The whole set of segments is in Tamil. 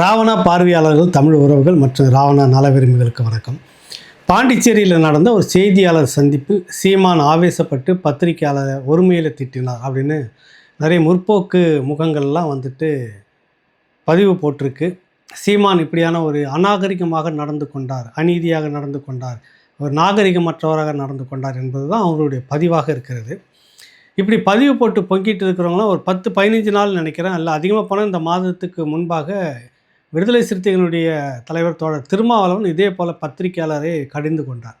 ராவணா பார்வையாளர்கள் தமிழ் உறவுகள் மற்றும் ராவணா நல விரும்பிகளுக்கு வணக்கம். பாண்டிச்சேரியில் நடந்த ஒரு செய்தியாளர் சந்திப்பு சீமான் ஆவேசப்பட்டு பத்திரிகையாளரை ஒருமையில் திட்டினார் அப்படின்னு நிறைய முற்போக்கு முகங்கள்லாம் வந்துட்டு பதிவு போட்டிருக்கு. சீமான் இப்படியான ஒரு அநாகரிகமாக நடந்து கொண்டார் அநீதியாக நடந்து கொண்டார் ஒரு நாகரிகமற்றவராக நடந்து கொண்டார் என்பது தான் அவங்களுடைய பதிவாக இருக்கிறது. இப்படி பதிவு போட்டு பொங்கிட்டு இருக்கிறவங்களாம் ஒரு பத்து பதினஞ்சு நாள் நினைக்கிறேன். இல்லை அதிகமாக போனால் இந்த மாதத்துக்கு முன்பாக விடுதலை சிறுத்தைகளுடைய தலைவர் தோழர் திருமாவளவன் இதே போல் பத்திரிகையாளரை கடிந்து கொண்டார்.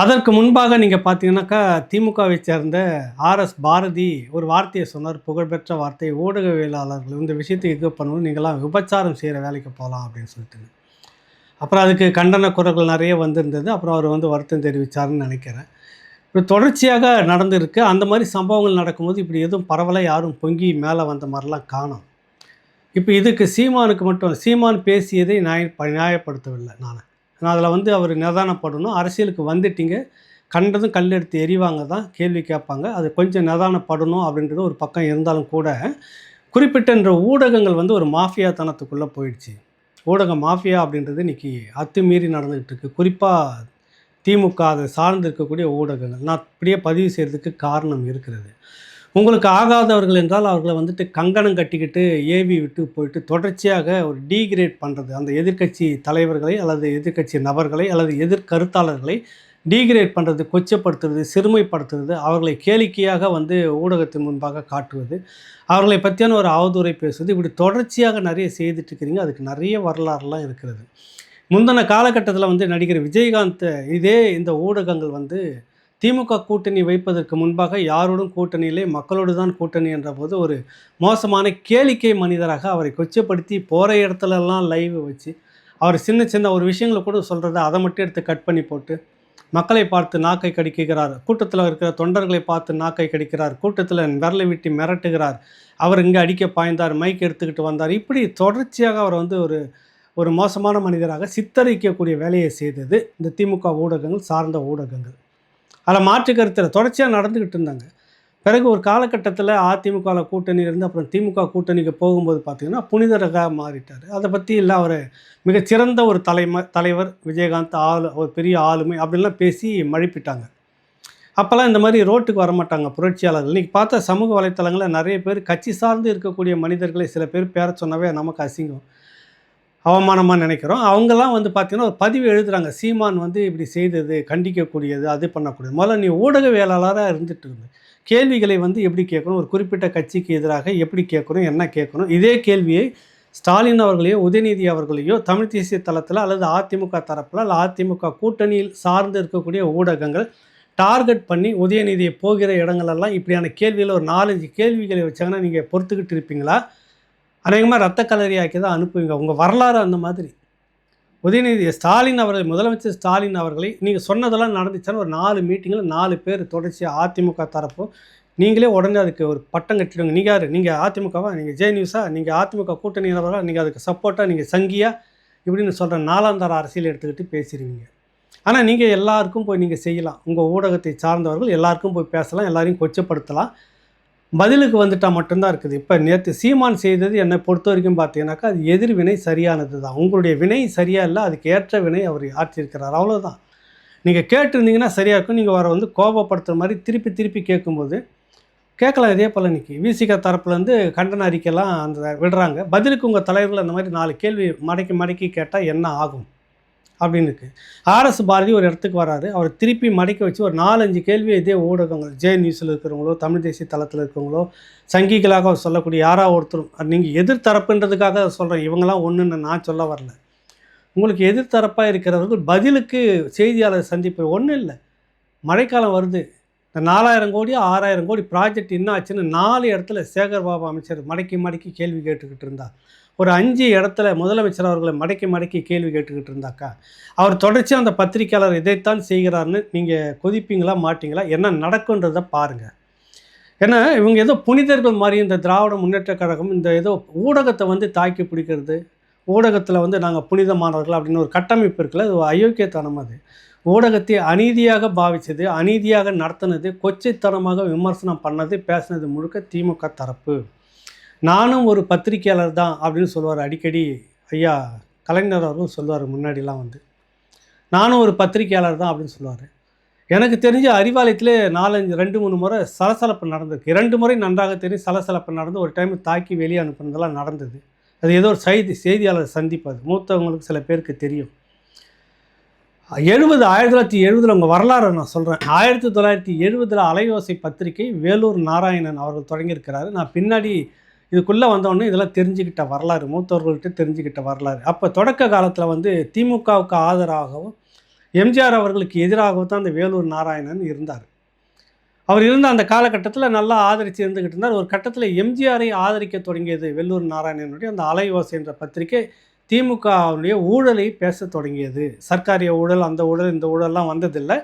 அதற்கு முன்பாக நீங்கள் பார்த்தீங்கன்னாக்கா திமுகவை சேர்ந்த ஆர்எஸ் பாரதி ஒரு வார்த்தையை சொன்னார் புகழ்பெற்ற வார்த்தை ஊடகவியலாளர்கள் இந்த விஷயத்தை இது பண்ணணும் நீங்களாம் விபச்சாரம் செய்கிற வேலைக்கு போகலாம் அப்படின்னு சொல்லிட்டு. அப்புறம் அதுக்கு கண்டன குரல்கள் நிறைய வந்திருந்தது அப்புறம் அவர் வந்து வருத்தம் தெரிவித்தார்னு நினைக்கிறேன். இப்போ தொடர்ச்சியாக நடந்திருக்கு. அந்த மாதிரி சம்பவங்கள் நடக்கும்போது இப்படி எதுவும் பரவலாக யாரும் பொங்கி மேலே வந்த மாதிரிலாம் காணும். இப்போ இதுக்கு சீமானுக்கு மட்டும் சீமான் பேசியதை நியாய நியாயப்படுத்தவில்லை நான். நான் அதில் வந்து அவர் நிதானப்படணும். அரசியலுக்கு வந்துட்டீங்க. கண்டதும் கல் எடுத்து எறிவாங்க தான் கேள்வி கேட்பாங்க. அது கொஞ்சம் நிதானப்படணும் அப்படின்றது ஒரு பக்கம் இருந்தாலும் கூட குறிப்பிட்ட ஊடகங்கள் வந்து ஒரு மாஃபியா தனத்துக்குள்ளே போயிடுச்சு. ஊடக மாஃபியா அப்படின்றது இன்றைக்கி அத்துமீறி நடந்துகிட்டு இருக்குது குறிப்பாக திமுக அதை சார்ந்து இருக்கக்கூடிய ஊடகங்கள். நான் இப்படியே பதிவு செய்கிறதுக்கு காரணம் இருக்கிறது. உங்களுக்கு ஆகாதவர்கள் என்றால் அவர்களை வந்துட்டு கங்கணம் கட்டிக்கிட்டு ஏவி விட்டு போயிட்டு தொடர்ச்சியாக ஒரு டீக்ரேட் பண்ணுறது அந்த எதிர்க்கட்சி தலைவர்களை அல்லது எதிர்க்கட்சி நபர்களை அல்லது எதிர்கருத்தாளர்களை டீக்ரேட் பண்ணுறது கொச்சப்படுத்துறது சிறுமைப்படுத்துறது அவர்களை கேளிக்கையாக வந்து ஊடகத்தின் முன்பாக காட்டுவது அவர்களை பற்றியான ஒரு அவதூறை பேசுவது இப்படி தொடர்ச்சியாக நிறைய செய்துட்டு இருக்கிறீங்க. அதுக்கு நிறைய வரலாறுலாம் இருக்கிறது. முந்தின காலகட்டத்தில் வந்து நடிகர் விஜயகாந்த் இதே இந்த ஊடகங்கள் வந்து திமுக கூட்டணி வைப்பதற்கு முன்பாக யாரோடும் கூட்டணியிலே மக்களோடு தான் கூட்டணி என்ற போது ஒரு மோசமான கேளிக்கை மனிதராக அவரை கொச்சப்படுத்தி போகிற இடத்துலலாம் லைவ் வச்சு அவர் சின்ன சின்ன ஒரு விஷயங்களை கூட சொல்கிறத அதை மட்டும் எடுத்து கட் பண்ணி போட்டு மக்களை பார்த்து நாக்கை கடிக்கிறார் கூட்டத்தில் இருக்கிற தொண்டர்களை பார்த்து நாக்கை கடிக்கிறார். கூட்டத்தில் விரலை விட்டு மிரட்டுகிறார். அவர் இங்கே அடிக்க பாய்ந்தார் மைக் எடுத்துக்கிட்டு வந்தார். இப்படி தொடர்ச்சியாக அவர் வந்து ஒரு ஒரு மோசமான மனிதராக சித்தரிக்கக்கூடிய வேலையை செய்தது இந்த திமுக ஊடகங்கள் சார்ந்த ஊடகங்கள். அதில் மாற்று கருத்தில் தொடர்ச்சியாக நடந்துக்கிட்டு இருந்தாங்க. பிறகு ஒரு காலகட்டத்தில் அதிமுகவில் கூட்டணி இருந்து அப்புறம் திமுக கூட்டணிக்கு போகும்போது பார்த்திங்கன்னா புனிதராக மாறிட்டார். அதை பற்றி இல்லை அவர் மிகச்சிறந்த ஒரு தலைம தலைவர் விஜயகாந்த் ஆளு ஒரு பெரிய ஆளுமை அப்படின்லாம் பேசி மழுப்பிட்டாங்க. அப்போல்லாம் இந்த மாதிரி ரோட்டுக்கு வரமாட்டாங்க புரட்சியாளர்கள். இன்றைக்கி பார்த்தா சமூக வலைத்தளங்களில் நிறைய பேர் கட்சி சார்ந்து இருக்கக்கூடிய மனிதர்களை சில பேர் பேர சொன்னவே நமக்கு அசிங்கம். அவமானமாக நினைக்கிறோம். அவங்கெல்லாம் வந்து பார்த்திங்கன்னா ஒரு பதிவு எழுதுகிறாங்க சீமான் வந்து இப்படி செய்தது கண்டிக்கக்கூடியது அது பண்ணக்கூடியது முதல்ல நீ ஊடகவியலாளராக இருந்துட்டு இருந்து கேள்விகளை வந்து எப்படி கேட்கணும்? ஒரு குறிப்பிட்ட கட்சிக்கு எதிராக எப்படி கேட்கணும்? என்ன கேட்கணும்? இதே கேள்வியை ஸ்டாலின் அவர்களையோ உதயநிதி அவர்களையோ தமிழ் தேசிய தளத்தில் அல்லது அதிமுக தரப்பில் அல்ல அதிமுக கூட்டணியில் சார்ந்து இருக்கக்கூடிய ஊடகங்கள் டார்கெட் பண்ணி உதயநிதியை போகிற இடங்களெல்லாம் இப்படியான கேள்வியில் ஒரு நாலஞ்சு கேள்விகளை வச்சாங்கன்னா நீங்கள் பொறுத்துக்கிட்டு இருப்பீங்களா? அநேகமாக ரத்த கலரியாக்கி ஆக்கி தான் அனுப்புவீங்க. உங்கள் வரலாறு அந்த மாதிரி. உதயநிதி ஸ்டாலின் அவர்கள் முதலமைச்சர் ஸ்டாலின் அவர்களை நீங்கள் சொன்னதெல்லாம் நடந்துச்சுன்னா ஒரு நாலு மீட்டிங்கில் நாலு பேர் தொடர்ச்சியாக அதிமுக தரப்போ நீங்களே உடனே அதுக்கு ஒரு பட்டம் கட்டிடுங்க. நீங்கள் யார்? நீங்கள் அதிமுகவா? நீங்கள் ஜே நியூஸா நீங்கள் அதிமுக கூட்டணி நிலவரா நீங்கள் அதுக்கு சப்போர்ட்டாக நீங்கள் சங்கியா? இப்படின்னு சொல்கிற நாலாந்தார அரசியல் எடுத்துக்கிட்டு பேசிடுவீங்க ஆனால் நீங்கள் எல்லாருக்கும் போய் நீங்கள் செய்யலாம். உங்கள் ஊடகத்தை சார்ந்தவர்கள் எல்லாருக்கும் போய் பேசலாம். எல்லாரையும் கொச்சப்படுத்தலாம். பதிலுக்கு வந்துட்டால் மட்டும்தான் இருக்குது. இப்போ நேற்று சீமான் செய்தது என்னை பொறுத்த வரைக்கும் பார்த்தீங்கன்னாக்கா அது எதிர்வினை சரியானது தான். உங்களுடைய வினை சரியாக இல்லை அதுக்கு ஏற்ற வினை அவர் ஆற்றியிருக்கிறார். அவ்வளோதான் நீங்கள் கேட்டிருந்தீங்கன்னா சரியாக இருக்கும். நீங்கள் அவரை வந்து கோபப்படுத்துகிற மாதிரி திருப்பி திருப்பி கேட்கும்போது கேட்கலாம் இதே போல் இன்றைக்கி விசிக தரப்புலேருந்து கண்டன அறிக்கையெல்லாம் அந்த விடுறாங்க. பதிலுக்கு உங்கள் தலைவர்கள் அந்த மாதிரி நாலு கேள்வி மடக்கி மடக்கி கேட்டால் என்ன ஆகும்? அப்படின்னு இருக்குது ஆர்எஸ் பாரதி ஒரு இடத்துக்கு வராரு. அவர் திருப்பி மடக்கி வச்சு ஒரு நாலஞ்சு கேள்வி இதே ஊடகங்கள் ஜே நியூஸில் இருக்கிறவங்களோ தமிழ் தேசிய தளத்தில் இருக்கிறவங்களோ சங்கிகளாக அவர் சொல்லக்கூடிய யாரா ஒருத்தரும் நீங்கள் எதிர்த்தரப்புன்றதுக்காக சொல்கிறேன் இவங்கெல்லாம் ஒன்றுன்னு நான் சொல்ல வரல. உங்களுக்கு எதிர்த்தரப்பாக இருக்கிறவர்கள் பதிலுக்கு செய்தியாளர் சந்திப்பு ஒன்றும் இல்லை. மழைக்காலம் வருது. இந்த நாலாயிரம் கோடி ஆறாயிரம் கோடி ப்ராஜெக்ட் என்ன ஆச்சுன்னு நாலு இடத்துல சேகர் பாபா அமைச்சர் மடக்கி மடக்கி கேள்வி கேட்டுக்கிட்டு இருந்தார். ஒரு அஞ்சு இடத்துல முதலமைச்சர் அவர்களை மடக்கி மடக்கி கேள்வி கேட்டுக்கிட்டு இருந்தாக்கா அவர் தொடர்ச்சியாக அந்த பத்திரிக்கையாளர் இதைத்தான் செய்கிறார்னு நீங்கள் கொதிப்பீங்களா மாட்டீங்களா? என்ன நடக்குன்றதை பாருங்கள் ஏன்னா இவங்க ஏதோ புனிதர்கள் மாதிரி இந்த திராவிட முன்னேற்ற கழகம் இந்த ஏதோ ஊடகத்தை வந்து தாக்கி பிடிக்கிறது ஊடகத்தில் வந்து நாங்கள் புனிதமானவர்கள் அப்படின்னு ஒரு கட்டமைப்பு இருக்குல்ல அது ஒரு அயோக்கியத்தனம் அது. ஊடகத்தை அநீதியாக பாவித்தது அநீதியாக நடத்தினது கொச்சைத்தனமாக விமர்சனம் பண்ணது பேசினது முழுக்க திமுக தரப்பு. நானும் ஒரு பத்திரிக்கையாளர் தான் அப்படின்னு சொல்லுவார். அடிக்கடி ஐயா கலைஞர் அவர்களும் சொல்லுவார் முன்னாடிலாம் வந்து. நானும் ஒரு பத்திரிக்கையாளர் தான் அப்படின்னு சொல்லுவார். எனக்கு தெரிஞ்ச அறிவாலயத்திலே நாலஞ்சு ரெண்டு மூணு முறை சலசலப்பு நடந்திருக்கு. இரண்டு முறை நன்றாக தெரியும். சலசலப்பு நடந்து ஒரு டைம் தாக்கி வெளியே அனுப்புனதெல்லாம் நடந்தது. அது ஏதோ ஒரு செய்தி செய்தியாளர் சந்திப்பது மூத்தவங்களுக்கு சில பேருக்கு தெரியும். எழுபது ஆயிரத்தி தொள்ளாயிரத்தி எழுபதில் உங்கள் வரலாறு நான் சொல்கிறேன் ஆயிரத்தி தொள்ளாயிரத்தி எழுபதில் அலையோசை பத்திரிகை வேலூர் நாராயணன் அவர்கள் தொடங்கியிருக்கிறாரு. நான் பின்னாடி இதுக்குள்ளே வந்தோடனே இதெல்லாம் தெரிஞ்சுக்கிட்ட வரலாறு மூத்தவர்கள்ட்ட தெரிஞ்சுக்கிட்ட வரலாறு. அப்போ தொடக்க காலத்தில் வந்து திமுகவுக்கு ஆதரவாகவும் எம்ஜிஆர் அவர்களுக்கு எதிராகவும் தான் அந்த வேலூர் நாராயணன் இருந்தார். அவர் இருந்த அந்த காலகட்டத்தில் நல்லா ஆதரித்து இருந்துக்கிட்டு இருந்தார். ஒரு கட்டத்தில் எம்ஜிஆரை ஆதரிக்க தொடங்கியது வெள்ளூர் நாராயணனுடைய அந்த அலைவாசி என்ற பத்திரிகை திமுகவுடைய ஊழலை பேச தொடங்கியது. சர்க்காரிய ஊழல் அந்த ஊழல் இந்த ஊழல்லாம் வந்ததில்லை.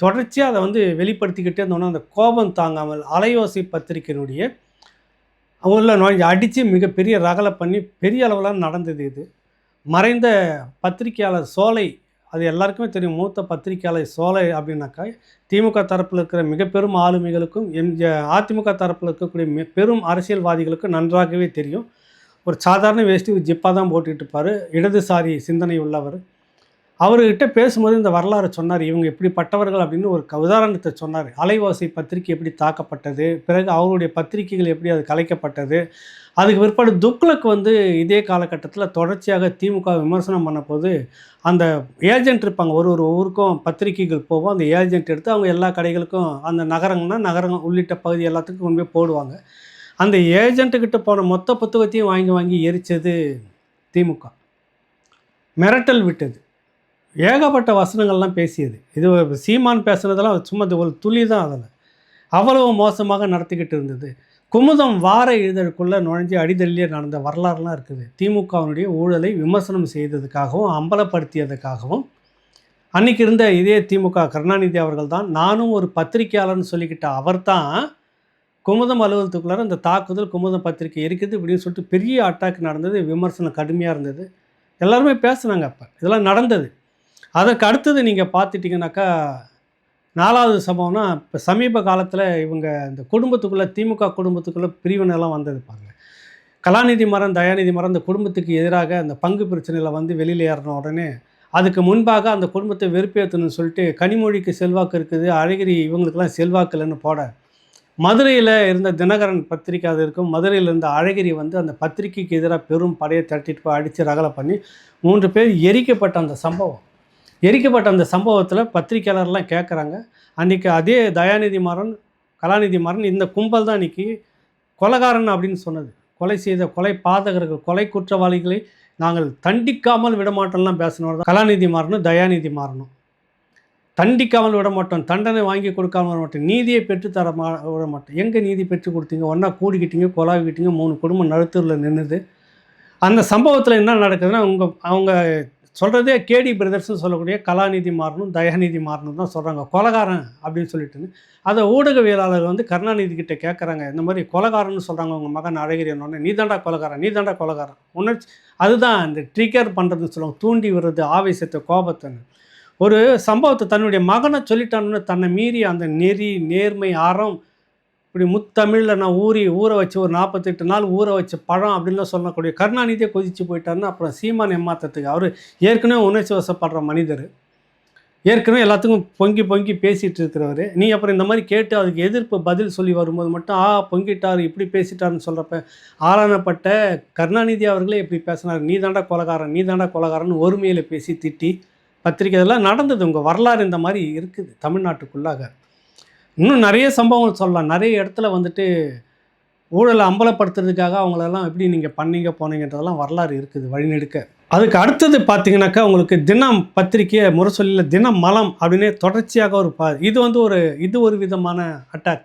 தொடர்ச்சியாக அதை வந்து வெளிப்படுத்திக்கிட்டே இருந்தோன்னா அந்த கோபம் தாங்காமல் அலையோசை பத்திரிகையினுடைய அவங்கள நுழைஞ்சு அடித்து மிகப்பெரிய ரகலை பண்ணி பெரிய அளவில் நடந்தது இது. மறைந்த பத்திரிகையாளர் சோலை அது எல்லாருக்குமே தெரியும் மூத்த பத்திரிகையாளர் சோலை அப்படின்னாக்கா திமுக தரப்பில் இருக்கிற மிக பெரும் ஆளுமைகளுக்கும் எம் அதிமுக தரப்பில் இருக்கக்கூடிய மிக பெரும் அரசியல்வாதிகளுக்கும் நன்றாகவே தெரியும். ஒரு சாதாரண வேஷ்டி ஜிப்பாக தான் போட்டுக்கிட்டு இருப்பார். இடதுசாரி சிந்தனை உள்ளவர். அவர்கிட்ட பேசும்போது இந்த வரலாறு சொன்னார். இவங்க எப்படிப்பட்டவர்கள் அப்படின்னு ஒரு உதாரணத்தை சொன்னார். அலைவாசி பத்திரிகை எப்படி தாக்கப்பட்டது? பிறகு அவருடைய பத்திரிகைகள் எப்படி அது கலைக்கப்பட்டது? அதுக்கு பிற்பாடு துக்ளக் வந்து இதே காலகட்டத்தில் தொடர்ச்சியாக திமுக விமர்சனம் பண்ண அந்த ஏஜென்ட் இருப்பாங்க. ஒரு ஒரு ஊருக்கும் பத்திரிகைகள் போவோம் அந்த ஏஜென்ட் எடுத்து அவங்க எல்லா கடைகளுக்கும் அந்த நகரங்கள்னா நகரங்கள் உள்ளிட்ட பகுதி எல்லாத்துக்கும் கொண்டு போய் போடுவாங்க. அந்த ஏஜென்ட்டுக்கிட்ட போன மொத்த புத்தகத்தையும் வாங்கி வாங்கி எரிச்சது திமுக. மிரட்டல் விட்டது. ஏகப்பட்ட வசனங்கள்லாம் பேசியது. இது சீமான் பேசுனதெல்லாம் சும்மா ஒரு துளி தான் அதில். அவ்வளவு மோசமாக நடத்திக்கிட்டு இருந்தது. குமுதம் வார இதழுக்குள்ளே நுழைஞ்சு அடிதள்ளியே நடந்த வரலாறுலாம் இருக்குது. திமுகவினுடைய ஊழலை விமர்சனம் செய்ததுக்காகவும் அம்பலப்படுத்தியதுக்காகவும் அன்னைக்கு இருந்த இதே திமுக கருணாநிதி அவர்கள் தான் நானும் ஒரு பத்திரிக்கையாளர்னு சொல்லிக்கிட்ட அவர் தான் குமுதம் அலுவலகத்துக்குள்ளார இந்த தாக்குதல் குமுதம் பத்திரிக்கை இருக்குது இப்படின்னு சொல்லிட்டு பெரிய அட்டாக் நடந்தது விமர்சனம் கடுமையாக இருந்தது. எல்லாருமே பேசுனாங்க அப்போ. இதெல்லாம் நடந்தது. அதற்கு அடுத்தது நீங்கள் பார்த்துட்டிங்கனாக்கா நாலாவது சம்பவம்னா இப்போ சமீப காலத்தில் இவங்க இந்த குடும்பத்துக்குள்ளே திமுக குடும்பத்துக்குள்ளே பிரிவினைலாம் வந்தது பாருங்கள் கலாநிதி மரம் தயாநிதி மரம் இந்த குடும்பத்துக்கு எதிராக அந்த பங்கு பிரச்சனையில் வந்து வெளியில் ஏறின உடனே அதுக்கு முன்பாக அந்த குடும்பத்தை வெறுப்பேற்றணும்னு சொல்லிட்டு கனிமொழிக்கு செல்வாக்கு இருக்குது அழகிரி இவங்களுக்கெல்லாம் செல்வாக்கு இல்லைன்னு போட மதுரையில் இருந்த தினகரன் பத்திரிக்கை அது இருக்கும் மதுரையில் இருந்த அழகிரி வந்து அந்த பத்திரிக்கைக்கு எதிராக பெரும் படையை தட்டிட்டு போய் அடித்து ரகலை பண்ணி மூன்று பேர் எரிக்கப்பட்ட அந்த சம்பவம். எரிக்கப்பட்ட அந்த சம்பவத்தில் பத்திரிக்கையாளர்லாம் கேட்குறாங்க அன்றைக்கி அதே தயாநிதி மாறன் கலாநிதி மாறன் இந்த கும்பல் தான் அன்றைக்கி கொலைகாரன் அப்படின்னு சொன்னது. கொலை செய்த கொலை பாதகர்கள் கொலை குற்றவாளிகளை நாங்கள் தண்டிக்காமல் விடமாட்டோம்லாம் பேசினவர் தான் கலாநிதி மாறனும் தயாநிதி மாறனும். தண்டிக்காமல் விட மாட்டோம் தண்டனை வாங்கி கொடுக்காம விட மாட்டோம் நீதியை பெற்றுத்தர மா விட மாட்டோம் எங்கே நீதி பெற்று கொடுத்தீங்க? ஒன்றா கூடிக்கிட்டீங்க கொலாவிக்கிட்டீங்க மூணு குடும்பம் நடுத்தூரில் நின்றுது அந்த சம்பவத்தில் என்ன நடக்குதுன்னா உங்கள் அவங்க சொல்கிறதே கேடி பிரதர்ஸ்னு சொல்லக்கூடிய கலாநிதி மாறனும் தயாநிதி மாறணும் தான் சொல்கிறாங்க கொலகாரன் அப்படின்னு சொல்லிட்டு அதை ஊடகவியலாளர் வந்து கருணாநிதி கிட்டே கேட்குறாங்க இந்த மாதிரி கொலகாரன்னு சொல்கிறாங்க உங்கள் மகன் அழகிரியனோடனே நீ தாண்டா கொலகாரன் நீ தாண்டா கொலகாரன். உணர்ச்சி அதுதான் இந்த ட்ரிகர் பண்ணுறதுன்னு சொல்லுவாங்க. தூண்டி விடுறது ஆவேசத்தை கோபத்தைன்னு. ஒரு சம்பவத்தை தன்னுடைய மகனை சொல்லிட்டான்னு தன்னை மீறி அந்த நெறி நேர்மை அறம் இப்படி முத்தமிழில் நான் ஊறி ஊற வச்சு ஒரு நாற்பத்தெட்டு நாள் ஊற வச்ச பழம் அப்படின்லாம் சொல்லக்கூடிய கருணாநிதியை கொதித்து போயிட்டாருன்னு அப்புறம் சீமான் ஏமாத்தத்துக்கு. அவர் ஏற்கனவே உணர்ச்சி வசப்படுற மனிதர். ஏற்கனவே எல்லாத்துக்கும் பொங்கி பொங்கி பேசிகிட்டு இருக்கிறவர். நீ அப்புறம் இந்த மாதிரி கேட்டு அதுக்கு எதிர்ப்பு பதில் சொல்லி வரும்போது மட்டும் ஆ பொங்கிட்டார் இப்படி பேசிட்டாருன்னு சொல்கிறப்ப ஆளானப்பட்ட கருணாநிதி அவர்களே இப்படி பேசினார். நீ தாண்டா கொலகாரன் நீ தாண்டா கொலகாரன் ஒருமையில் பேசி திட்டி பத்திரிக்கை இதெல்லாம் நடந்தது. உங்கள் வரலாறு இந்த மாதிரி இருக்குது தமிழ்நாட்டுக்குள்ளாக. இன்னும் நிறைய சம்பவங்கள் சொல்லலாம். நிறைய இடத்துல வந்துட்டு ஊழலை அம்பலப்படுத்துறதுக்காக அவங்களெல்லாம் எப்படி நீங்கள் பண்ணீங்க போனீங்கன்றதெல்லாம் வரலாறு இருக்குது வழிநெடுக்க. அதுக்கு அடுத்தது பார்த்தீங்கன்னாக்கா உங்களுக்கு தினம் பத்திரிக்கையை முரசொலியில் தினம் மலம் அப்படின்னே தொடர்ச்சியாக ஒரு பா இது வந்து ஒரு இது ஒரு விதமான அட்டாக்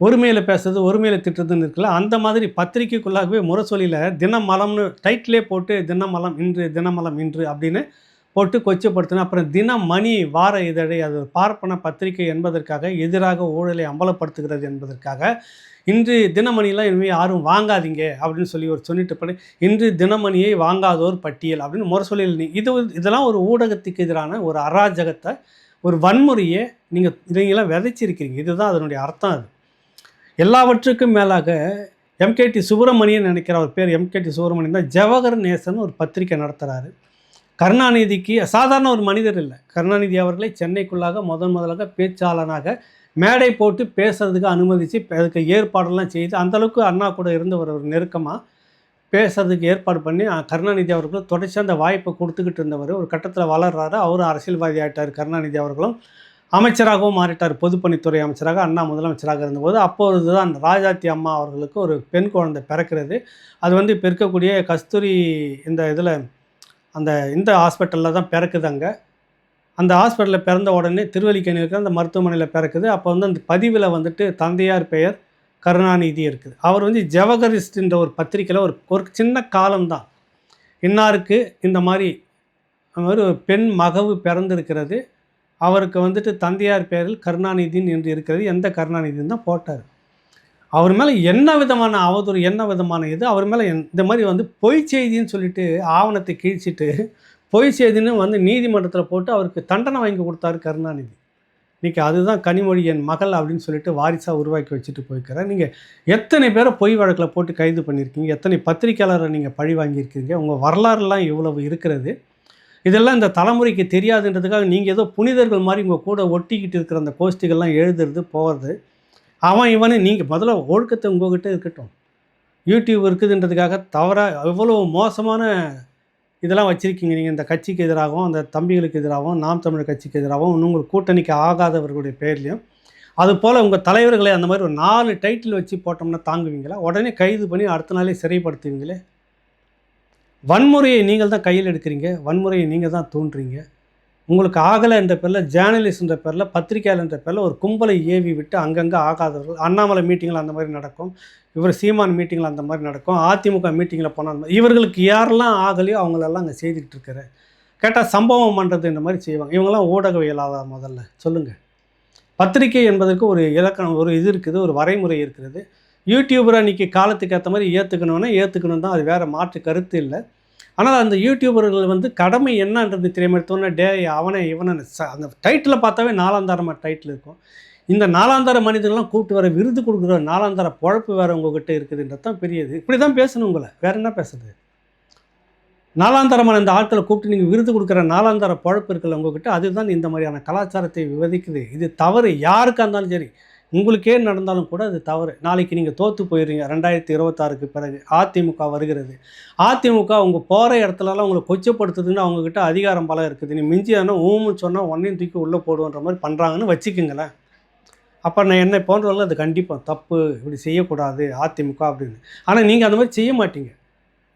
ஒருமையில் பேசுறது ஒருமையில் திட்டுறதுன்னு இருக்குல்ல அந்த மாதிரி பத்திரிக்கைக்குள்ளாகவே முரசொலியில் தினம் மலம்னு டைட்டிலே போட்டு தினமலம் இன்று தினமலம் இன்று அப்படின்னு போட்டு கொச்சப்படுத்தின அப்புறம் தினமணி வார இதழை அது பார்ப்பன பத்திரிகை என்பதற்காக எதிராக ஊழலை அம்பலப்படுத்துகிறது என்பதற்காக இன்று தினமணிலாம் இனிமேல் யாரும் வாங்காதீங்க அப்படின்னு சொல்லி ஒரு சொல்லிட்டு படி இன்று தினமணியை வாங்காதோர் பட்டியல் அப்படின்னு முரசொலியில் நீ இது இதெல்லாம் ஒரு ஊடகத்துக்கு எதிரான ஒரு அராஜகத்தை ஒரு வன்முறையை நீங்கள் இதைங்கெல்லாம் விதைச்சிருக்கிறீங்க. இதுதான் அதனுடைய அர்த்தம் அது. எல்லாவற்றுக்கும் மேலாக எம்கேடி சுப்பிரமணியன் நினைக்கிற அவர் பேர் எம்கேடி சுப்பிரமணியன் தான் ஜவஹர் நேசன் ஒரு பத்திரிக்கை நடத்துகிறாரு கருணாநிதிக்கு சாதாரண ஒரு மனிதர் இல்லை. கருணாநிதி அவர்களை சென்னைக்குள்ளாக முதன் முதலாக பேச்சாளனாக மேடை போட்டு பேசுறதுக்கு அனுமதித்து அதுக்கு ஏற்பாடெல்லாம் செய்து அந்தளவுக்கு அண்ணா கூட இருந்த ஒரு நெருக்கமாக பேசுறதுக்கு ஏற்பாடு பண்ணி கருணாநிதி அவர்களும் தொடர்ச்சி அந்த வாய்ப்பை கொடுத்துக்கிட்டு இருந்தவர். ஒரு கட்டத்தில் வளர்றாரு. அவரும் அரசியல்வாதி ஆகிட்டார் கருணாநிதி அவர்களும். அமைச்சராகவும் மாறிட்டார். பொதுப்பணித்துறை அமைச்சராக அண்ணா முதலமைச்சராக இருந்தபோது அப்பொழுது தான் ராஜாத்தி அம்மா அவர்களுக்கு ஒரு பெண் குழந்தை பிறக்கிறது. அது வந்து இப்போ இருக்கக்கூடிய கஸ்தூரி இந்த இதில் அந்த இந்த ஹாஸ்பிட்டலில் தான் பிறக்குது அங்கே அந்த ஹாஸ்பிட்டலில் பிறந்த உடனே திருவல்லிக்கேணி இருக்கிற அந்த மருத்துவமனையில் பிறக்குது. அப்போ வந்து அந்த பதிவில் வந்துட்டு தந்தையார் பெயர் கருணாநிதி இருக்குது. அவர் வந்து ஜவஹரிஸ்ட்ன்ற ஒரு பத்திரிக்கையில் ஒரு ஒரு சின்ன காலம்தான் இன்னாருக்கு இந்த மாதிரி அந்த மாதிரி ஒரு பெண் மகவு பிறந்திருக்கிறது. அவருக்கு வந்துட்டு தந்தையார் பெயரில் கருணாநிதின்னு என்று இருக்கிறது. எந்த கருணாநிதின்னு தான் போட்டார். அவர் மேலே என்ன விதமான அவதூறு என்ன விதமான இது அவர் மேலே இந்த மாதிரி வந்து பொய் செய்தின்னு சொல்லிட்டு ஆவணத்தை கிழிச்சிட்டு பொய் செய்தின்னு வந்து நீதிமன்றத்தில் போட்டு அவருக்கு தண்டனை வாங்கி கொடுத்தாரு கருணாநிதி. இன்றைக்கி அதுதான் கனிமொழி என் மகள் அப்படின்னு சொல்லிட்டு வாரிசாக உருவாக்கி வச்சுட்டு போய்க்கிறேன் நீங்கள் எத்தனை பேரை பொய் வழக்கில் போட்டு கைது பண்ணியிருக்கீங்க? எத்தனை பத்திரிக்கையாளரை நீங்கள் பழி வாங்கியிருக்கீங்க? உங்கள் வரலாறுலாம் இவ்வளவு இருக்கிறது. இதெல்லாம் இந்த தலைமுறைக்கு தெரியாதுன்றதுக்காக நீங்கள் ஏதோ புனிதர்கள் மாதிரி உங்கள் கூட ஒட்டிக்கிட்டு இருக்கிற அந்த கோஷ்டிகள்லாம் எழுதுறது போகிறது அவன் இவனு நீங்கள் முதல்ல ஒழுக்கத்தை உங்ககிட்ட இருக்கட்டும். யூடியூப் இருக்குதுன்றதுக்காக தவறாக எவ்வளோ மோசமான இதெல்லாம் வச்சுருக்கீங்க. நீங்கள் இந்த கட்சிக்கு எதிராகவும் அந்த தம்பிகளுக்கு எதிராகவும் நாம் தமிழர் கட்சிக்கு எதிராகவும் இன்னும் கூட்டணிக்கு ஆகாதவர்களுடைய பேர்லேயும் அது போல் உங்கள் தலைவர்களை அந்த மாதிரி ஒரு நாலு டைட்டில் வச்சு போட்டோம்னா தாங்குவீங்களா? உடனே கைது பண்ணி அடுத்த நாளே சிறைப்படுத்துவீங்களே? வன்முறையை நீங்கள் தான் கையில் எடுக்கிறீங்க. வன்முறையை நீங்கள் தான் தூண்டுறீங்க. உங்களுக்கு ஆகலை என்ற பேரில் ஜேர்னலிஸ்ட் என்ற பேரில் பத்திரிகையாளர் என்ற பேரில் ஒரு கும்பலை ஏவி விட்டு அங்கங்கே ஆகாதவர்கள் அண்ணாமலை மீட்டிங்கில் அந்த மாதிரி நடக்கும் இவர் சீமான் மீட்டிங்கில் அந்த மாதிரி நடக்கும் அதிமுக மீட்டிங்கில் போனால் அந்த மாதிரி. இவர்களுக்கு யாரெல்லாம் ஆகலையோ அவங்களெல்லாம் அங்கே செய்துக்கிட்டு இருக்கிற கேட்டால் சம்பவம் பண்ணுறது இந்த மாதிரி செய்வாங்க. இவங்கெல்லாம் ஊடகவியலாளர் முதல்ல சொல்லுங்கள் பத்திரிகை என்பதற்கு ஒரு இலக்கணம் ஒரு இது இருக்குது ஒரு வரைமுறை இருக்கிறது. யூடியூபரை இன்றைக்கி காலத்துக்கு ஏற்ற மாதிரி ஏற்றுக்கணுன்னா ஏற்றுக்கணும் தான் அது வேறு மாற்று கருத்து இல்லை. ஆனால் அந்த யூடியூபர்கள் வந்து கடமை என்னன்றது தெரியாம எடுத்தோன்னே டே அவனை இவனை ச- அந்த டைட்டில் பார்த்தாவே நாலாந்தாரமாக டைட்டில் இருக்கும். இந்த நாலாந்தார மனிதர்கள்லாம் கூப்பிட்டு வர விருது கொடுக்குற நாலாந்தார பழப்பு வேறு உங்ககிட்ட இருக்குதுன்றது தான் பெரியது. இப்படி தான் பேசணும் உங்களை. வேறு என்ன பேசுறது? நாலாந்தரமான இந்த ஆட்களை கூப்பிட்டு நீங்கள் விருது கொடுக்குற நாலாந்தார பழப்பு இருக்குல்ல உங்ககிட்ட அதுதான் இந்த மாதிரியான கலாச்சாரத்தை விவதிக்குது இது தவறு. யாருக்காக இருந்தாலும் சரி உங்களுக்கே நடந்தாலும் கூட அது தவறு. நாளைக்கு நீங்கள் தோற்று போயிடுறீங்க. ரெண்டாயிரத்தி இருபத்தாறுக்கு பிறகு அதிமுக வருகிறது. அதிமுக உங்கள் போகிற இடத்துலலாம் உங்களை கொச்சப்படுத்துதுன்னு அவங்கக்கிட்ட அதிகாரம் பலம் இருக்குது. நீ மிஞ்சியானா ஊமுன்னு சொன்னால் ஒன்றையும் தூக்கி உள்ளே போடுவோன்ற மாதிரி பண்ணுறாங்கன்னு வச்சுக்கோங்களேன். அப்போ நான் என்னை போன்றவர்கள் அது கண்டிப்பாக தப்பு. இப்படி செய்யக்கூடாது அதிமுக அப்படின்னு. ஆனால் நீங்கள் அந்த மாதிரி செய்ய மாட்டீங்க.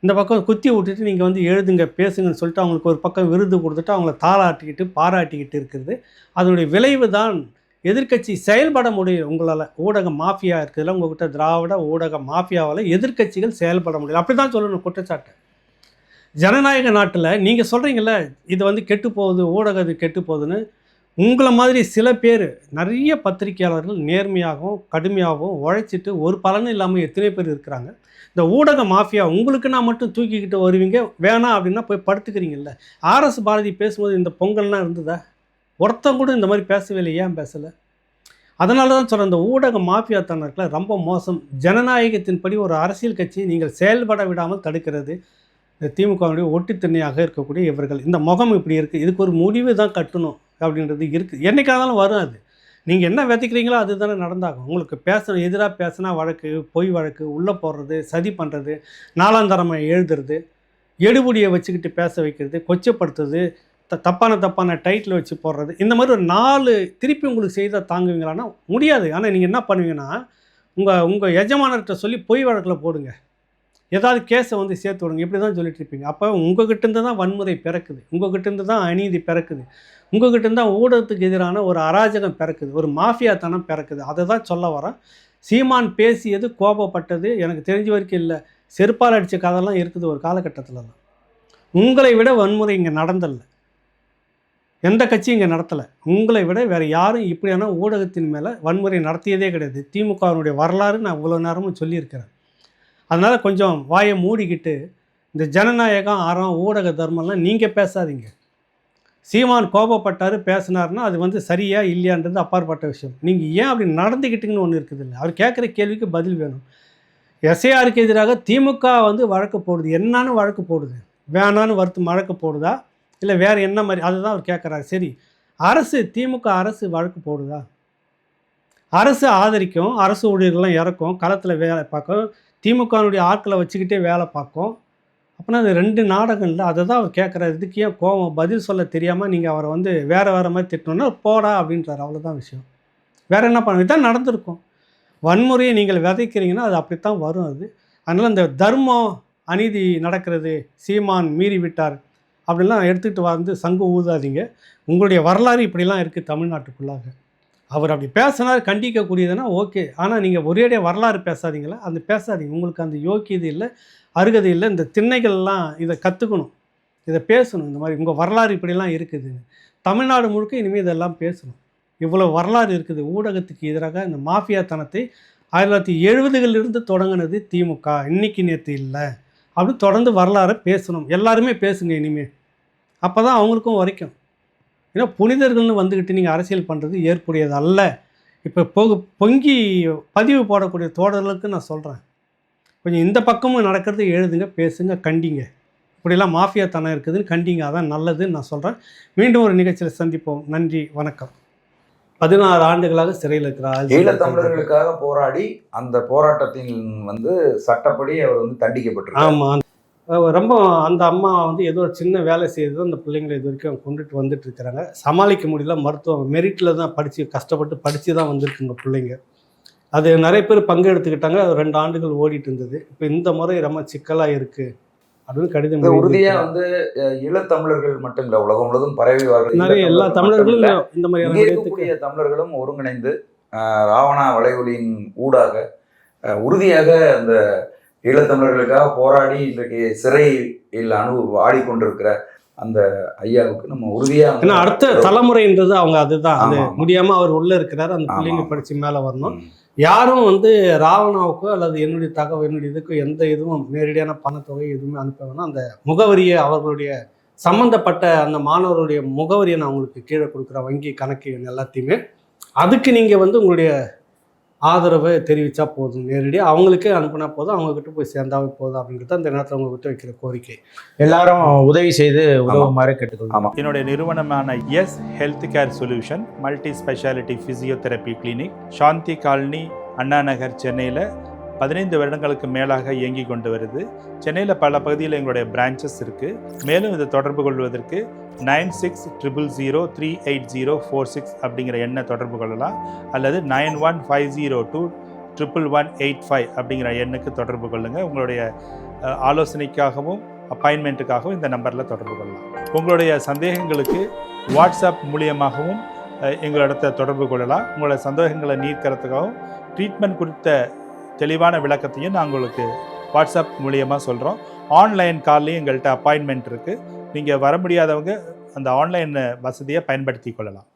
இந்த பக்கம் குத்தி விட்டுட்டு நீங்கள் வந்து எழுதுங்க பேசுங்கன்னு சொல்லிட்டு அவங்களுக்கு ஒரு பக்கம் விருது கொடுத்துட்டு அவங்கள தாளாட்டிக்கிட்டு பாராட்டிக்கிட்டு இருக்கிறது. அதனுடைய விளைவு தான் எதிர்க்கட்சி செயல்பட முடியும் உங்களால் ஊடக மாஃபியா இருக்குதுல்ல உங்கள்கிட்ட திராவிட ஊடக மாஃபியாவால் எதிர்க்கட்சிகள் செயல்பட முடியல. அப்படி தான் சொல்லணும் குற்றச்சாட்டு. ஜனநாயக நாட்டில் நீங்கள் சொல்கிறீங்கள இது வந்து கெட்டு போகுது ஊடகம் இது கெட்டு போகுதுன்னு. உங்களை மாதிரி சில பேர் நிறைய பத்திரிகையாளர்கள் நேர்மையாகவும் கடுமையாகவும் உழைச்சிட்டு ஒரு பலனும் இல்லாமல் எத்தனை பேர் இருக்கிறாங்க. இந்த ஊடக மாஃபியா உங்களுக்கு நான் மட்டும் தூக்கிக்கிட்டு வருவீங்க வேணாம் அப்படின்னா போய் படுத்துக்கிறீங்கல்ல. ஆர்எஸ் பாரதி பேசும்போது இந்த பொங்கல்லாம் இருந்ததா? ஒருத்தன் கூட இந்த மாதிரி பேசவே இல்லை ஏன் பேசலை? அதனால தான் சொல்கிறேன் இந்த ஊடக மாஃபியா தனக்குல ரொம்ப மோசம். ஜனநாயகத்தின் படி ஒரு அரசியல் கட்சி நீங்கள் செயல்பட விடாமல் தடுக்கிறது இந்த திமுகவுடைய ஒட்டுத்திண்ணையாக இருக்கக்கூடிய இவர்கள். இந்த முகம் இப்படி இருக்குது இதுக்கு ஒரு முடிவு தான் கட்டணும் அப்படின்றது இருக்குது என்னைக்கானாலும் வரும் அது. நீங்கள் என்ன விதைக்கிறீங்களோ அதுதானே நடந்தாகும். உங்களுக்கு பேசணும் எதிராக பேசினா வழக்கு பொய் வழக்கு உள்ளே போடுறது சதி பண்ணுறது நாலாந்தரமாக எழுதுறது எடுபடியை வச்சுக்கிட்டு பேச வைக்கிறது கொச்சப்படுத்துறது த தப்பான தப்பான டைட்டில் வச்சு போடுறது. இந்த மாதிரி ஒரு நாலு திருப்பி உங்களுக்கு செய்தால் தாங்குவீங்களான்னா முடியாது. ஆனால் நீங்கள் என்ன பண்ணுவீங்கன்னா உங்கள் உங்கள் எஜமானர்கிட்ட சொல்லி பொய் வழக்கில் போடுங்க. ஏதாவது கேஸை வந்து சேர்த்து விடுங்க. இப்படி தான் சொல்லிட்டு இருப்பீங்க. அப்போ உங்ககிட்டருந்து தான் வன்முறை பிறக்குது. உங்ககிட்டருந்து தான் அநீதி பிறக்குது. உங்ககிட்டேருந்து தான் ஊடகத்துக்கு எதிரான ஒரு அராஜகம் பிறக்குது. ஒரு மாஃபியாத்தனம் பிறக்குது. அதை தான் சொல்ல வரேன் சீமான் பேசியது கோபப்பட்டது. எனக்கு தெரிஞ்ச வரைக்கும் இல்லை. செருப்பால் அடித்த கதைலாம் இருக்குது ஒரு காலகட்டத்திலலாம். உங்களை விட வன்முறை இங்கே நடந்தல்ல. எந்த கட்சியும் இங்கே நடத்தலை. உங்களை விட வேறு யாரும் இப்படியான ஊடகத்தின் மேலே வன்முறை நடத்தியதே கிடையாது. திமுகவினுடைய வரலாறு நான் இவ்வளோ நேரமும் சொல்லியிருக்கிறேன். அதனால் கொஞ்சம் வாயை மூடிக்கிட்டு இந்த ஜனநாயகம் அறம் ஊடக தர்மம்லாம் நீங்கள் பேசாதீங்க. சீமான் கோபப்பட்டார் பேசினார்னா அது வந்து சரியா இல்லையான்றது அப்பாற்பட்ட விஷயம். நீங்கள் ஏன் அப்படி நடந்துக்கிட்டீங்கன்னு ஒன்று இருக்குது இல்லை. அவர் கேட்குற கேள்விக்கு பதில் வேணும். எஸ்ஐஆருக்கு எதிராக திமுக வந்து வழக்கு போடுது. என்னான்னு வழக்கு போடுது. வேணான்னு வருத்து வழக்கு போடுதா? இல்லை வேறு என்ன மாதிரி அதுதான் அவர் கேட்குறாரு சரி அரசு திமுக அரசு வழக்கு போடுதா? அரசு ஆதரிக்கும் அரசு ஊழியர்கள்லாம் இறக்கும் களத்தில் வேலை பார்க்கும் திமுகனுடைய ஆட்களை வச்சுக்கிட்டே வேலை பார்க்கும். அப்படின்னா அது ரெண்டு நாடகங்கள்ல அதை தான் அவர் கேட்குறாரு இதுக்கு ஏன் கோவம்? பதில் சொல்ல தெரியாமல் நீங்கள் அவரை வந்து வேறு வேறு மாதிரி திட்டணுன்னா போடா அப்படின்றார். அவ்வளோதான் விஷயம். வேறு என்ன பண்ண இதான் நடந்திருக்கும். வன்முறையை நீங்கள் விதைக்கிறீங்கன்னா அது அப்படித்தான் வரும் அது. அதனால் இந்த தர்மம் அநீதி நடக்கிறது சீமான் மீறி விட்டார் அப்படிலாம் எடுத்துகிட்டு வந்து சங்கு ஊதாதீங்க. உங்களுடைய வரலாறு இப்படிலாம் இருக்குது தமிழ்நாட்டுக்குள்ளாக. அவர் அப்படி பேசினார் கண்டிக்கக்கூடியதுன்னா ஓகே. ஆனால் நீங்கள் ஒரேடியாக வரலாறு பேசாதீங்களா? அந்த பேசாதீங்க. உங்களுக்கு அந்த யோக்கியது இல்லை அருகதை இல்லை இந்த திண்ணைகள்லாம் இதை கற்றுக்கணும் இதை பேசணும். இந்த மாதிரி உங்கள் வரலாறு இப்படிலாம் இருக்குது தமிழ்நாடு முழுக்க இனிமேல் இதெல்லாம் பேசணும். இவ்வளோ வரலாறு இருக்குது. ஊடகத்துக்கு எதிராக இந்த மாஃபியாத்தனத்தை ஆயிரத்தி தொள்ளாயிரத்தி எழுபதுகளிலிருந்து தொடங்கினது திமுக இன்னைக்கு நேற்று இல்லை. அப்படி தொடர்ந்து வரலாறை பேசணும். எல்லாருமே பேசுங்க இனிமேல். அப்போ தான் அவங்களுக்கும் வரைக்கும் ஏன்னா புனிதர்கள்னு வந்துக்கிட்டு நீங்கள் அரசியல் பண்ணுறது ஏற்புடையது அல்ல இப்போ பொகு பொங்கி பதிவு போடக்கூடிய தோழர்களுக்கு நான் சொல்கிறேன் கொஞ்சம் இந்த பக்கமும் நடக்கிறது எழுதுங்க பேசுங்க கண்டிங்க. இப்படிலாம் மாஃபியாத்தனம் இருக்குதுன்னு கண்டிங்க அதான் நல்லதுன்னு நான் சொல்கிறேன் மீண்டும் ஒரு நிகழ்ச்சியில் சந்திப்போம். நன்றி வணக்கம். பதினாறு ஆண்டுகளாக சிறையில் இருக்கிறார் ஈழத்தமிழர்களுக்காக போராடி அந்த போராட்டத்தில் வந்து சட்டப்படி அவர் வந்து தண்டிக்கப்பட்டிருக்கார். ஆமாம் ரொம்ப அந்த அம்மா வந்து ஏதோ சின்ன வேலை செய்து அந்த பிள்ளைங்களை இது வரைக்கும் கொண்டுட்டு வந்துட்டு இருக்கிறாங்க. சமாளிக்க முடியல. மருத்துவம் மெரிட்டில் தான் படித்து கஷ்டப்பட்டு படித்து தான் வந்திருக்குங்க பிள்ளைங்க. அது நிறைய பேர் பங்கெடுத்துக்கிட்டாங்க. அது ரெண்டு ஆண்டுகள் ஓடிட்டு இருந்தது. இப்போ இந்த முறை ரொம்ப சிக்கலாக இருக்குது அப்படின்னு கடிதம் உறுதியா. வந்து ஈழத்தமிழர்கள் மட்டும் இல்ல உலகம் முழுவதும் பரவி வாழ்ற நிறைய எல்லா தமிழர்களும் இந்த இருக்கக்கூடிய தமிழர்களும் ஒருங்கிணைந்து ராவணா வளைகுலியின் ஊடாக உறுதியாக அந்த ஈழத்தமிழர்களுக்காக போராடி இன்றைக்கு சிறையில் அணு ஆடிக்கொண்டிருக்கிற அந்த ஐயாவுக்கு நம்ம உறுதியா ஏன்னா அடுத்த தலைமுறைன்றது அவங்க அதுதான் அது. முடியாம அவர் உள்ள இருக்கிறாரு அந்த பிள்ளைங்க. படிச்சு மேல வரணும். யாரும் வந்து ராவணாவுக்கோ அல்லது என்னுடைய தகவல் என்னுடைய இதுக்கோ எந்த இதுவும் நேரடியான பணத்தொகை எதுவுமே அனுப்ப வேணாம் அந்த முகவரியை அவர்களுடைய சம்மந்தப்பட்ட அந்த மாணவருடைய முகவரியை நான் உங்களுக்கு கீழே கொடுக்குற வங்கி கணக்கு எல்லாத்தையுமே அதுக்கு நீங்கள் வந்து உங்களுடைய ஆதரவை தெரிவித்தா போதும். நேரடியாக அவங்களுக்கே அனுப்புனா போதும். அவங்கக்கிட்ட போய் சேர்ந்தாவே போதும் அப்படிங்கிறது அந்த நேரத்தில் உங்ககிட்ட வைக்கிற கோரிக்கை. எல்லாரும் உதவி செய்து உதவுமாறு கேட்டுக்கொள்கிறோம். ஆமா. என்னுடைய நிறுவனமான S health care solution multi speciality physiotherapy clinic Shanti colony Anna Nagar சென்னையில் பதினைந்து வருடங்களுக்கு மேலாக இயங்கி கொண்டு வருது. சென்னையில் பல பகுதியில் எங்களுடைய பிரான்ச்சஸ் இருக்குது மேலும் இதை தொடர்பு கொள்வதற்கு nine six triple zero three eight zero four six அப்படிங்கிற எண்ணை தொடர்பு கொள்ளலாம். அல்லது nine one five zero two triple one eight five அப்படிங்கிற எண்ணுக்கு தொடர்பு கொள்ளுங்கள் உங்களுடைய ஆலோசனைக்காகவும் அப்பாயின்மெண்ட்டுக்காகவும் இந்த நம்பரில் தொடர்பு கொள்ளலாம். உங்களுடைய சந்தேகங்களுக்கு வாட்ஸ்அப் மூலியமாகவும் அஹ், எங்களிடத்தை தொடர்பு கொள்ளலாம். உங்களோட சந்தேகங்களை நீக்கிறதுக்காகவும் ட்ரீட்மெண்ட் குறித்த தெளிவான விளக்கத்தையும் நான் உங்களுக்கு வாட்ஸ்அப் மூலியமாக சொல்கிறோம் ஆன்லைன் கால்லையும் எங்கள்கிட்ட அப்பாயின்மெண்ட் இருக்குது நீங்கள் வர முடியாதவங்க அந்த ஆன்லைன் வசதியை பயன்படுத்தி கொள்ளலாம்.